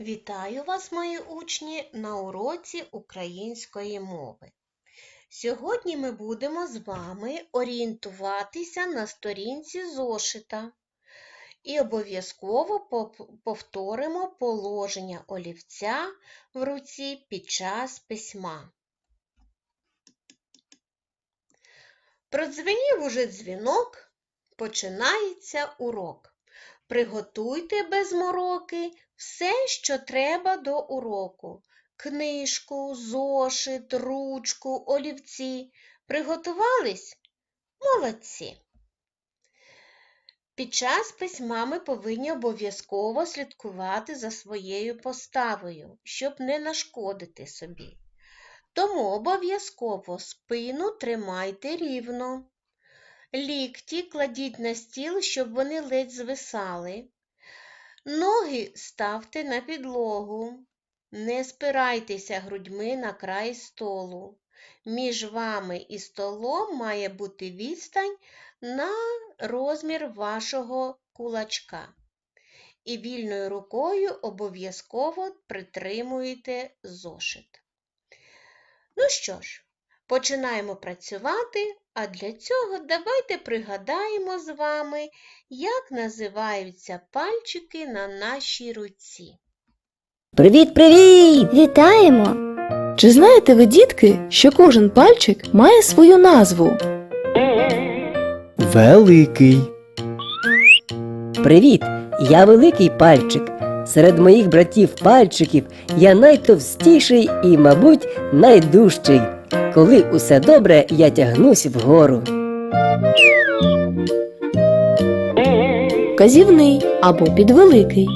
Вітаю вас, мої учні, на уроці української мови. Сьогодні ми будемо з вами орієнтуватися на сторінці зошита і обов'язково повторимо положення олівця в руці під час письма. Продзвенів уже дзвінок, починається урок. Приготуйте без мороки все, що треба до уроку. Книжку, зошит, ручку, олівці. Приготувались? Молодці. Під час письма ми повинні обов'язково слідкувати за своєю поставою, щоб не нашкодити собі. Тому обов'язково спину тримайте рівно. Лікті кладіть на стіл, щоб вони ледь звисали. Ноги ставте на підлогу. Не спирайтеся грудьми на край столу. Між вами і столом має бути відстань на розмір вашого кулачка. І вільною рукою обов'язково притримуєте зошит. Ну що ж, починаємо працювати, а для цього давайте пригадаємо з вами, як називаються пальчики на нашій руці. Привіт, привіт! Вітаємо! Чи знаєте ви, дітки, що кожен пальчик має свою назву? Великий. Привіт! Я великий пальчик. Серед моїх братів пальчиків я найтовстіший і, мабуть, найдужчий. Коли усе добре, я тягнусь вгору. Вказівний або підвеликий.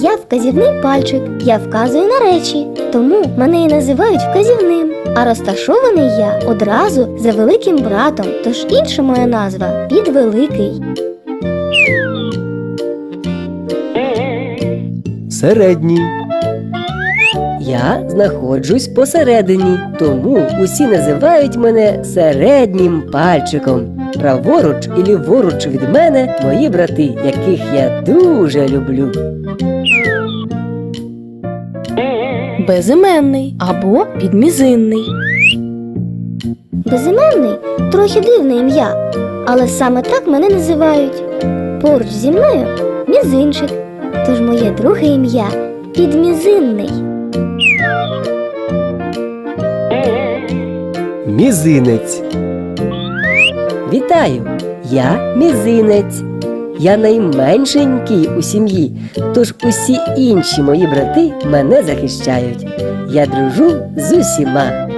Я вказівний пальчик, я вказую на речі, тому мене і називають вказівним. А розташований я одразу за великим братом, тож інша моя назва підвеликий. Середній. Я знаходжусь посередині, тому усі називають мене середнім пальчиком. Праворуч і ліворуч від мене мої брати, яких я дуже люблю. Безіменний або підмізинний. Безіменний трохи дивне ім'я, але саме так мене називають. Поруч зі мною мізинчик, тож моє друге ім'я підмізинний. Мізинець. Вітаю! Я мізинець. Я найменшенький у сім'ї, тож усі інші мої брати мене захищають. Я дружу з усіма.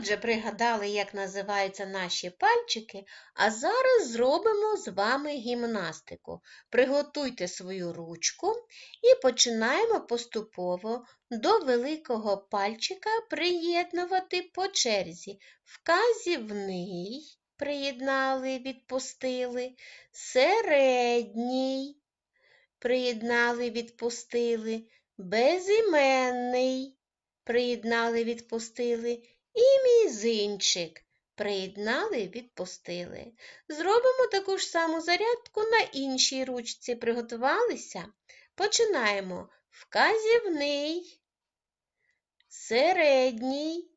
Отже, пригадали, як називаються наші пальчики, а зараз зробимо з вами гімнастику. Приготуйте свою ручку і починаємо поступово до великого пальчика приєднувати по черзі. Вказівний приєднали, відпустили, середній приєднали, відпустили, безіменний приєднали, відпустили. І мізинчик. Приєднали, відпустили. Зробимо таку ж саму зарядку на іншій ручці. Приготувалися? Починаємо. Вказівний, середній,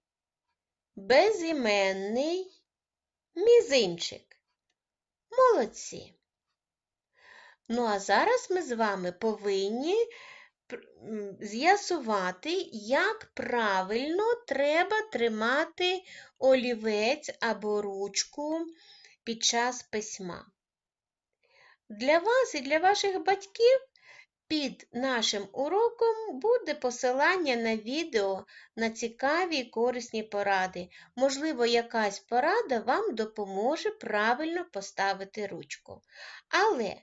безіменний, мізинчик. Молодці. Ну, а зараз ми з вами повинні з'ясувати, як правильно треба тримати олівець або ручку під час письма. Для вас і для ваших батьків під нашим уроком буде посилання на відео на цікаві і корисні поради. Можливо, якась порада вам допоможе правильно поставити ручку. Але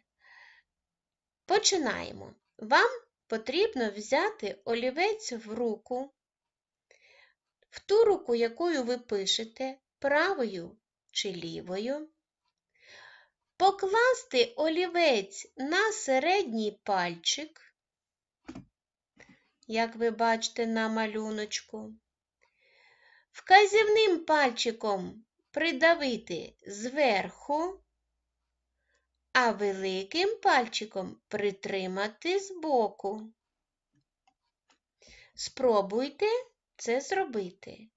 починаємо. Вам потрібно взяти олівець в руку, в ту руку, якою ви пишете, правою чи лівою, покласти олівець на середній пальчик, як ви бачите на малюночку, вказівним пальчиком придавити зверху, а великим пальчиком притримати збоку. Спробуйте це зробити.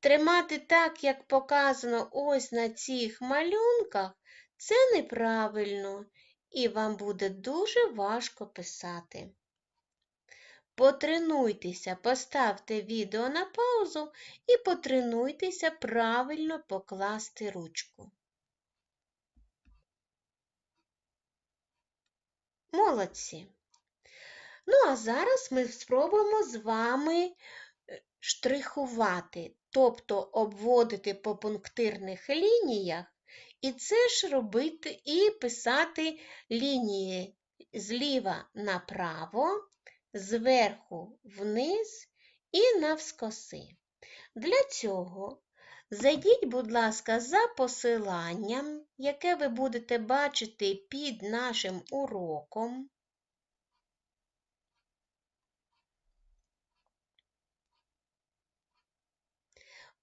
Тримати так, як показано ось на цих малюнках, це неправильно і вам буде дуже важко писати. Потренуйтеся, поставте відео на паузу і потренуйтеся правильно покласти ручку. Молодці! Ну, а зараз ми спробуємо з вами е, штрихувати, тобто обводити по пунктирних лініях, і це ж робити і писати лінії зліва направо, зверху вниз і навскоси. Для цього зайдіть, будь ласка, за посиланням, яке ви будете бачити під нашим уроком.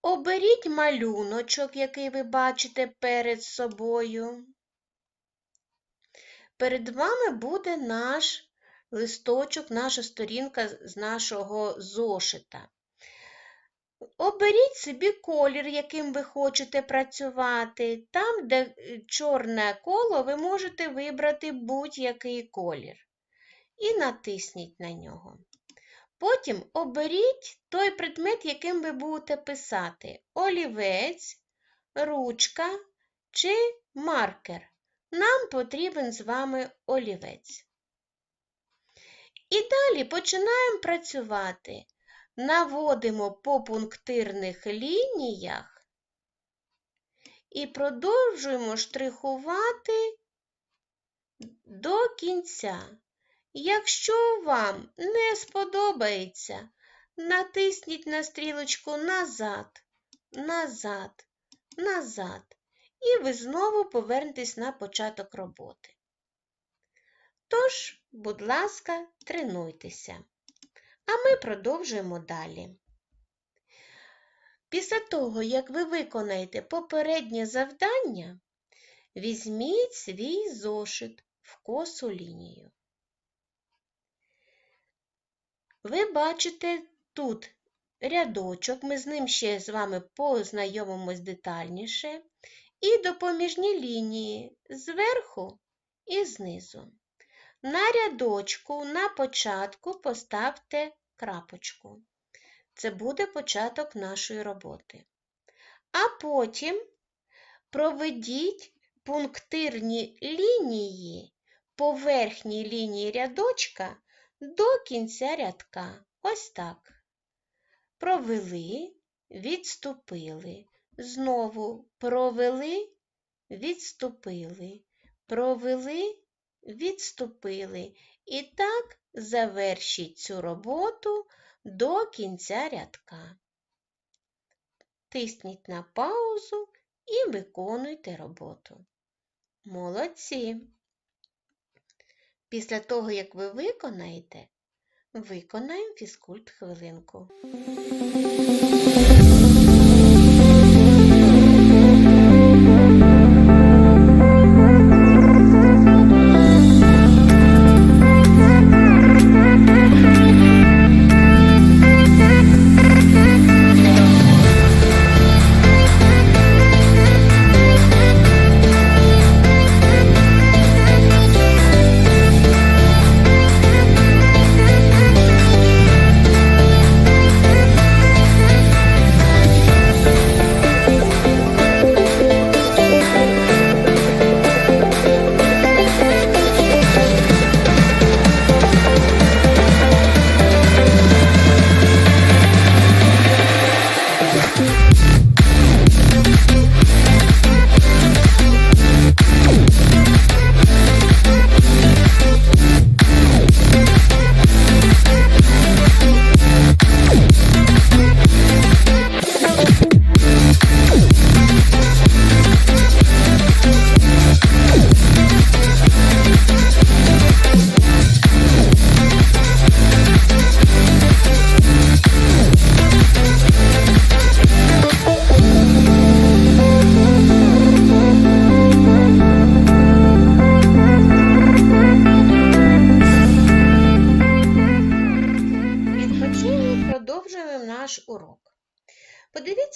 Оберіть малюночок, який ви бачите перед собою. Перед вами буде наш листочок, наша сторінка з нашого зошита. Оберіть собі колір, яким ви хочете працювати. Там, де е, чорне коло, ви можете вибрати будь-який колір. І натисніть на нього. Потім оберіть той предмет, яким ви будете писати: олівець, ручка чи маркер. Нам потрібен з вами олівець. І далі починаємо працювати. Наводимо по пунктирних лініях і продовжуємо штрихувати до кінця. Якщо вам не сподобається, натисніть на стрілочку назад, назад, назад, і ви знову повернетесь на початок роботи. Тож, будь ласка, тренуйтеся. А ми продовжуємо далі. Після того, як ви виконаєте попереднє завдання, візьміть свій зошит в косу лінію. Ви бачите тут рядочок, ми з ним ще з вами познайомимось детальніше, і допоміжні лінії зверху і знизу. На рядочку на початку поставте крапочку. Це буде початок нашої роботи. А потім проведіть пунктирні лінії по верхній лінії рядочка до кінця рядка. Ось так. Провели, відступили. Знову провели, відступили, провели, відступили. І так завершіть цю роботу до кінця рядка. Тисніть на паузу і виконуйте роботу. Молодці! Після того, як ви виконаєте, виконаємо фізкульт хвилинку.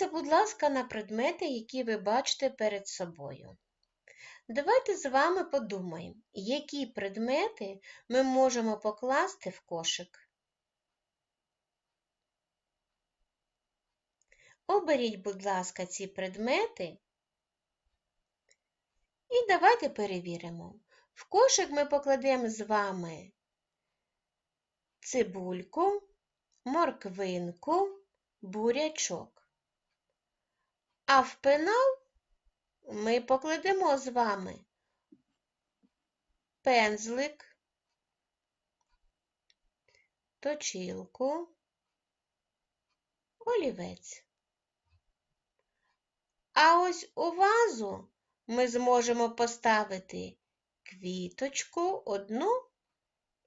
Будь ласка, на предмети, які ви бачите перед собою. Давайте з вами подумаємо, які предмети ми можемо покласти в кошик. Оберіть, будь ласка, ці предмети і давайте перевіримо. В кошик ми покладемо з вами цибульку, морквинку, бурячок. А в пенал ми покладемо з вами пензлик, точилку, олівець. А ось у вазу ми зможемо поставити квіточку одну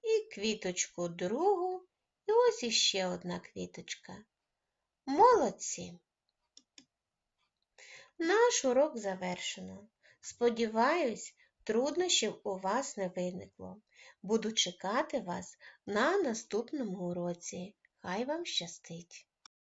і квіточку другу, і ось іще одна квіточка. Молодці! Наш урок завершено. Сподіваюсь, труднощів у вас не виникло. Буду чекати вас на наступному уроці. Хай вам щастить!